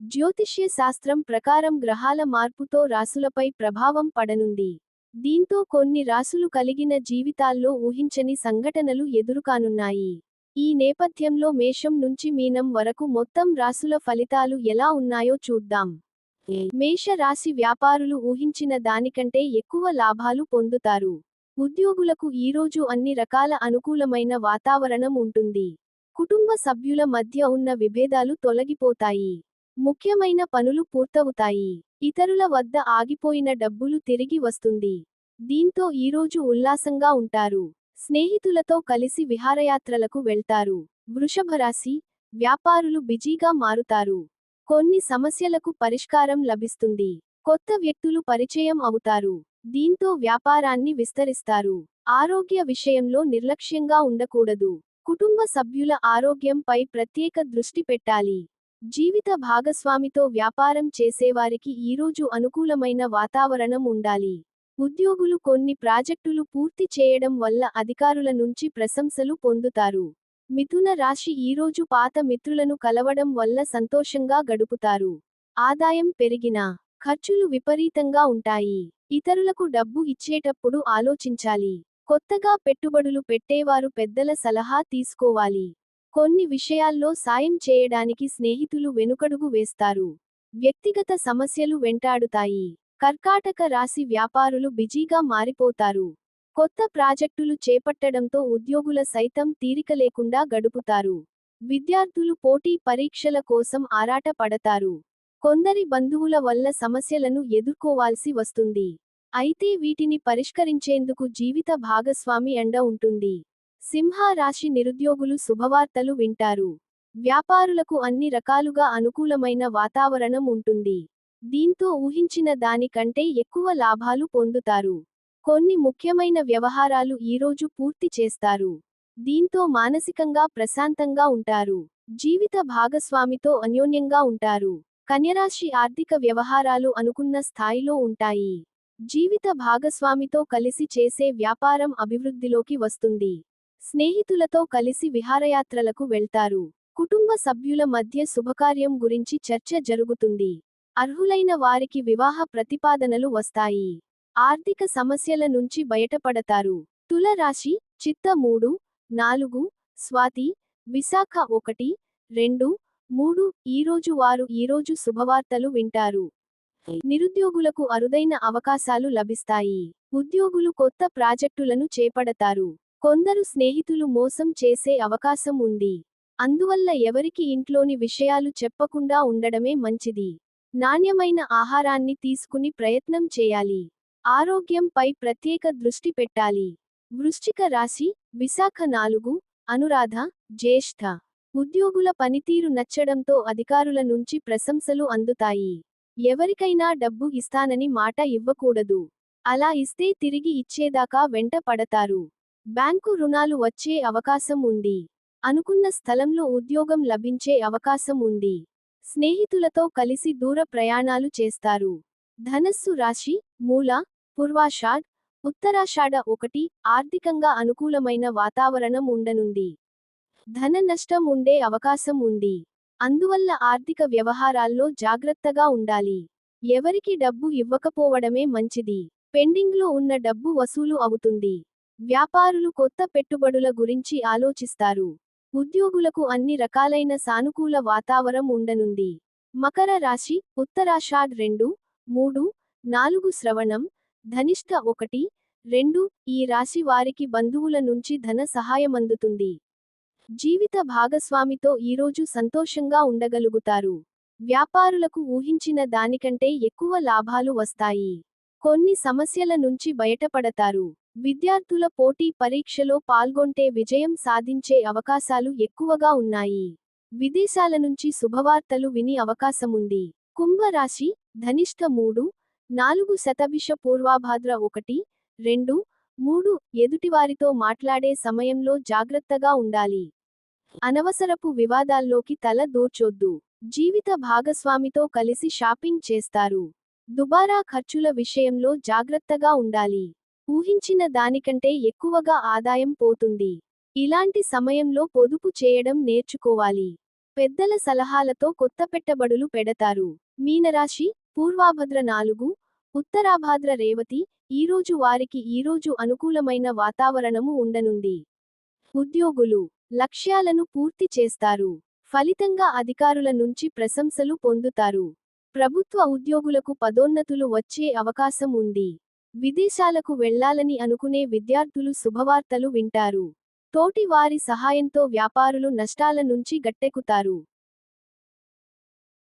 జ్యోతిష్య శాస్త్రం ప్రకారం గ్రహాల మార్పుతో రాసులపై ప్రభావం పడనుంది. దీంతో కొన్ని రాసులు కలిగిన జీవితాల్లో ఊహించని సంఘటనలు ఎదురుకానున్నాయి. ఈ నేపథ్యంలో మేషం నుంచి మీనం వరకు మొత్తం రాసుల ఫలితాలు ఎలా ఉన్నాయో చూద్దాం. మేష రాశి వ్యాపారులు ఊహించిన దానికంటే ఎక్కువ లాభాలు పొందుతారు. ఉద్యోగులకు ఈరోజు అన్ని రకాల అనుకూలమైన వాతావరణం ఉంటుంది. కుటుంబ సభ్యుల మధ్య ఉన్న విభేదాలు తొలగిపోతాయి. ముఖ్యమైన పనులు పూర్తవుతాయి. ఇతరుల వద్ద ఆగిపోయిన డబ్బులు తిరిగి వస్తుంది. దీంతో ఈరోజు ఉల్లాసంగా ఉంటారు. స్నేహితులతో కలిసి విహారయాత్రలకు వెళ్తారు. వృషభరాశి వ్యాపారులు బిజీగా మారుతారు. కొన్ని సమస్యలకు పరిష్కారం లభిస్తుంది. కొత్త వ్యక్తులు పరిచయం అవుతారు. దీంతో వ్యాపారాన్ని విస్తరిస్తారు. ఆరోగ్య విషయంలో నిర్లక్ష్యంగా ఉండకూడదు. కుటుంబ సభ్యుల ఆరోగ్యంపై ప్రత్యేక దృష్టి పెట్టాలి. జీవిత భాగస్వామితో వ్యాపారం చేసేవారికి ఈరోజు అనుకూలమైన వాతావరణం ఉండాలి. ఉద్యోగులు కొన్ని ప్రాజెక్టులు పూర్తి చేయడం వల్ల అధికారుల నుంచి ప్రశంసలు పొందుతారు. మిథున రాశి ఈరోజు పాత మిత్రులను కలవడం వల్ల సంతోషంగా గడుపుతారు. ఆదాయం పెరిగినా ఖర్చులు విపరీతంగా ఉంటాయి. ఇతరులకు డబ్బు ఇచ్చేటప్పుడు ఆలోచించాలి. కొత్తగా పెట్టుబడులు పెట్టేవారు పెద్దల సలహా తీసుకోవాలి. కొన్ని విషయాల్లో సాయం చేయడానికి స్నేహితులు వెనుకడుగు వేస్తారు. వ్యక్తిగత సమస్యలు వెంటాడుతాయి. కర్కాటక రాశి వ్యాపారులు బిజీగా మారిపోతారు. కొత్త ప్రాజెక్టులు చేపట్టడంతో ఉద్యోగుల సైతం తీరిక లేకుండా గడుపుతారు. విద్యార్థులు పోటీ పరీక్షల కోసం ఆరాట పడతారు కొందరి బంధువుల వల్ల సమస్యలను ఎదుర్కోవాల్సి వస్తుంది. అయితే వీటిని పరిష్కరించేందుకు జీవిత భాగస్వామి అండ ఉంటుంది. సింహ రాశి నిరుద్యోగులు శుభవార్తలు వింటారు. వ్యాపారులకు అన్ని రకాలుగా అనుకూలమైన వాతావరణం ఉంటుంది. దీంతో ఊహించిన దానికంటే ఎక్కువ లాభాలు పొందుతారు. కొన్ని ముఖ్యమైన వ్యవహారాలు ఈరోజు పూర్తి చేస్తారు. దీంతో మానసికంగా ప్రశాంతంగా ఉంటారు. జీవిత భాగస్వామితో అన్యోన్యంగా ఉంటారు. కన్యరాశి ఆర్థిక వ్యవహారాలు అనుకున్న స్థాయిలో ఉంటాయి. జీవిత భాగస్వామితో కలిసి చేసే వ్యాపారం అభివృద్ధిలోకి వస్తుంది. స్నేహితులతో కలిసి విహారయాత్రలకు వెళ్తారు. కుటుంబ సభ్యుల మధ్య శుభకార్యం గురించి చర్చ జరుగుతుంది. అర్హులైన వారికి వివాహ ప్రతిపాదనలు వస్తాయి. ఆర్థిక సమస్యల నుంచి బయటపడతారు. తుల రాశి చిత్త మూడు నాలుగు స్వాతి విశాఖ ఒకటి రెండు మూడు ఈరోజు వారు ఈరోజు శుభవార్తలు వింటారు. నిరుద్యోగులకు అరుదైన అవకాశాలు లభిస్తాయి. ఉద్యోగులు కొత్త ప్రాజెక్టులను చేపడతారు. కొందరు స్నేహితులు మోసం చేసే అవకాశం ఉంది. అందువల్ల ఎవరికి ఇంట్లోని విషయాలు చెప్పకుండా ఉండడమే మంచిది. నాణ్యమైన ఆహారాన్ని తీసుకుని ప్రయత్నం చేయాలి. ఆరోగ్యంపై ప్రత్యేక దృష్టి పెట్టాలి. వృశ్చిక రాశి విశాఖ నాలుగు అనురాధ జ్యేష్ఠ. ఉద్యోగుల పనితీరు నచ్చడంతో అధికారుల నుంచి ప్రశంసలు అందుతాయి. ఎవరికైనా డబ్బు ఇస్తానని మాట ఇవ్వకూడదు. అలా ఇస్తే తిరిగి ఇచ్చేదాకా వెంట పడతారు. బ్యాంకు రుణాలు వచ్చే అవకాశం ఉంది. అనుకున్న స్థలంలో ఉద్యోగం లభించే అవకాశం ఉంది. స్నేహితులతో కలిసి దూర ప్రయాణాలు చేస్తారు. ధనస్సు రాశి మూల పూర్వాషాఢ్ ఉత్తరాషాఢ ఒకటి ఆర్థికంగా అనుకూలమైన వాతావరణం ఉండనుంది. ధన నష్టం ఉండే అవకాశం ఉంది. అందువల్ల ఆర్థిక వ్యవహారాల్లో జాగ్రత్తగా ఉండాలి. ఎవరికి డబ్బు ఇవ్వకపోవడమే మంచిది. పెండింగ్లో ఉన్న డబ్బు వసూలు అవుతుంది. వ్యాపారులు కొత్త పెట్టుబడుల గురించి ఆలోచిస్తారు. ఉద్యోగులకు అన్ని రకాలైన సానుకూల వాతావరణం ఉండనుంది. మకర రాశి ఉత్తరాషాఢ్ రెండు మూడు నాలుగు శ్రవణం ధనిష్ట ఒకటి రెండు ఈ రాశి వారికి బంధువుల నుంచి ధన సహాయమందుతుంది జీవిత భాగస్వామితో ఈరోజు సంతోషంగా ఉండగలుగుతారు. వ్యాపారులకు ఊహించిన దానికంటే ఎక్కువ లాభాలు వస్తాయి. కొన్ని సమస్యల నుంచి బయటపడతారు. విద్యార్థుల పోటీ పరీక్షలో పాల్గొంటే విజయం సాధించే అవకాశాలు ఎక్కువగా ఉన్నాయి. విదేశాల నుంచి శుభవార్తలు విని అవకాశముంది. కుంభరాశి ధనిష్ట మూడు నాలుగు శతభిష పూర్వాభాద్ర ఒకటి రెండు మూడు ఎదుటివారితో మాట్లాడే సమయంలో జాగ్రత్తగా ఉండాలి. అనవసరపు వివాదాల్లోకి తల దూర్చొద్దు. జీవిత భాగస్వామితో కలిసి షాపింగ్ చేస్తారు. దుబారా ఖర్చుల విషయంలో జాగ్రత్తగా ఉండాలి. ఊహించిన దానికంటే ఎక్కువగా ఆదాయం పోతుంది. ఇలాంటి సమయంలో పొదుపు చేయడం నేర్చుకోవాలి. పెద్దల సలహాలతో కొత్త పెట్టుబడులు పెడతారు. మీనరాశి పూర్వాభద్ర నాలుగు ఉత్తరాభాద్ర రేవతి ఈరోజు వారికి ఈరోజు అనుకూలమైన వాతావరణము ఉండనుంది. ఉద్యోగులు లక్ష్యాలను పూర్తి చేస్తారు. ఫలితంగా అధికారుల నుంచి ప్రశంసలు పొందుతారు. ప్రభుత్వ ఉద్యోగులకు పదోన్నతులు వచ్చే అవకాశం ఉంది. విదేశాలకు వెళ్ళాలని అనుకునే విద్యార్థులు శుభవార్తలు వింటారు. తోటి వారి సహాయంతో వ్యాపారులు నష్టాల నుంచి గట్టెక్కుతారు.